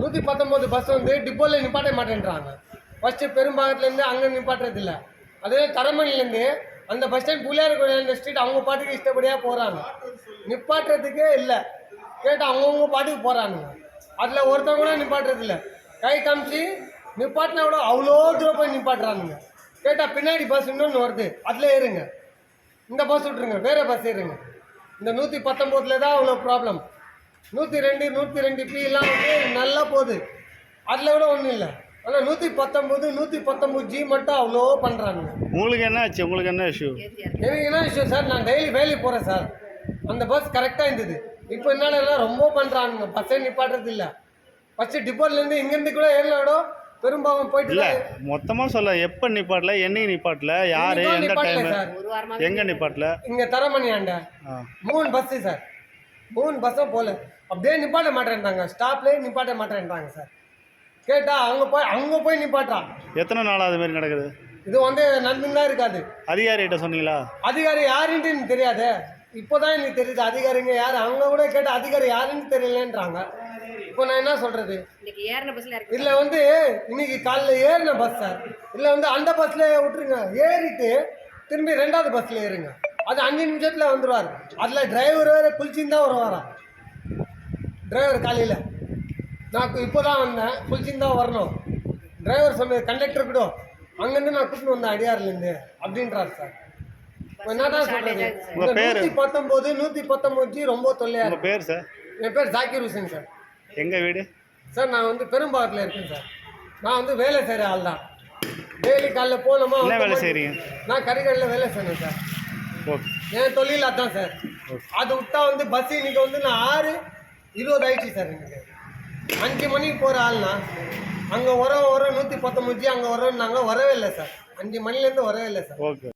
நூற்றி பத்தொம்போது பஸ் வந்து டிப்போவில் நிப்பாட்ட மாட்டேன்றாங்க. ஃபஸ்ட்டு பெரும்பாகத்துலேருந்து அங்கே நிப்பாட்டுறது இல்லை அதே தரமணிலேருந்து அந்த பஸ் ஸ்டாண்ட் புள்ளியார் கோயில் ஸ்ட்ரீட் அவங்க பாட்டுக்கு இஷ்டப்படியாக போகிறாங்க நிப்பாட்டுறதுக்கே இல்லை. கேட்டால் அவங்கவுங்க பாட்டுக்கு போகிறானுங்க அதில் ஒருத்தவங்க கூட நிப்பாட்டுறது இல்லை கை காமிச்சு நிப்பாட்டினா கூட அவ்வளோ தூரம் போய் நிப்பாட்டுறானுங்க. கேட்டால் பின்னாடி பஸ் இன்னொன்று வருது. அதில் ஏறுங்க. இந்த பஸ் விட்ருங்க வேறு பஸ் ஏறுங்க. இந்த நூற்றி பத்தொம்போதில் தான் அவ்வளோ ப்ராப்ளம் நூற்றி ரெண்டு நூற்றி ரெண்டு பி எல்லாம் வந்து நல்லா போகுது. அதில் கூட ஒன்றும் இல்லை. ஆனால் நூற்றி பத்தொம்போது நூற்றி பத்தொம்போது ஜி மட்டும் அவ்வளோ பண்ணுறானுங்க உங்களுக்கு என்ன ஆச்சு? உங்களுக்கு என்ன இஷ்யூ எனக்கு என்ன விஷயம் சார் நான் டெய்லி வேலைக்கு போகிறேன் சார் அந்த பஸ் கரெக்டாக இருந்தது. இப்போ என்னடா ரொம்ப பண்ணுறானுங்க பஸ்ஸே நிப்பாட்டுறது இல்லை. ஃபஸ்ட்டு டிப்போட்லேருந்து இங்கேருந்து கூட ஏறினாடோ பெரும்பாவம் போயிட்டு இல்ல மொத்தமா சொல்ல எப்ப நிப்பாட்டல என்னைக்கு நிப்பாட்டல யாரு எந்த டைம் சார் ஒரு வாரமா எங்க நிப்பாட்டல? இங்கே தரமணி ஆண்ட. மூணு பஸ்ஸு சார் மூணு பஸ்ஸும் போகல அப்படியே நிப்பாட்ட மாட்டேன்றாங்க. ஸ்டாப்லேயே நிப்பாட்ட மாட்டேன்றாங்க சார். கேட்டால் அவங்க போய் அவங்க போய் நிப்பாட்டுறான். எத்தனை நாளா அது மாதிரி நடக்குது? இது வந்து நடந்துன்னு தான் இருக்காது அதிகாரிகிட்ட சொன்னீங்களா? அதிகாரி யாருன்ட்டு எனக்கு தெரியாதே. இப்போதான் எனக்கு தெரியுது. அதிகாரிங்க யார்? அவங்க கூட கேட்ட அதிகாரி யாருன்னு தெரியலன்றாங்க. இப்போ நான் என்ன சொல்கிறது இன்னைக்கு ஏறின பஸ்ல இறக்கி இதில் வந்து இன்னைக்கு காலைல ஏறின பஸ் சார். இல்லை வந்து அந்த பஸ்ஸில் விட்டுருங்க. ஏறிட்டு திரும்பி ரெண்டாவது பஸ்ஸில் ஏறுங்க. அது அஞ்சு நிமிஷத்தில் வந்துடுவார் அதில் டிரைவர் வேறு குளிச்சின்னு தான் வருவாராம் டிரைவர் காலையில். நான் இப்போ தான் வந்தேன். குளிச்சின்னு தான் வரணும். டிரைவர் சொன்னது கண்டக்டர் கூட அங்கேருந்து நான் கூட்டின்னு வந்தேன் அடியார்லேருந்து அப்படின்றார் சார். இப்போ என்ன தான் சொல்கிறது உங்க இந்த பேரு? நூற்றி பத்தொம்போது நூற்றி பத்தொம்போது ஜி ரொம்ப தொல்லையாக பேர் சார்? என் பேர் ஜாக்கிர் ஹுசேன் சார். எங்க வீடு? சார் நான் வந்து பெரும்பாக்கத்தில் இருக்கேன் சார். நான் வந்து வேலை செய்கிற ஆள் தான் டெய்லி காலைல போனோமா வேலை செய்றீங்க? நான் கறிக்கடையில் வேலை செய்யணும் சார். என் தொழில் அதான் சார். அது விட்டா வந்து பஸ் இன்னைக்கு வந்து நான் ஆறு இருபது ஆயிடுச்சு சார் எனக்கு அஞ்சு மணிக்கு போகிற ஆள்னா அங்கே வர வர நூற்றி பத்தொம்பது அங்கே வரோம் நாங்கள் வரவே இல்லை சார். அஞ்சு மணிலேருந்து வரவே இல்லை சார். ஓகே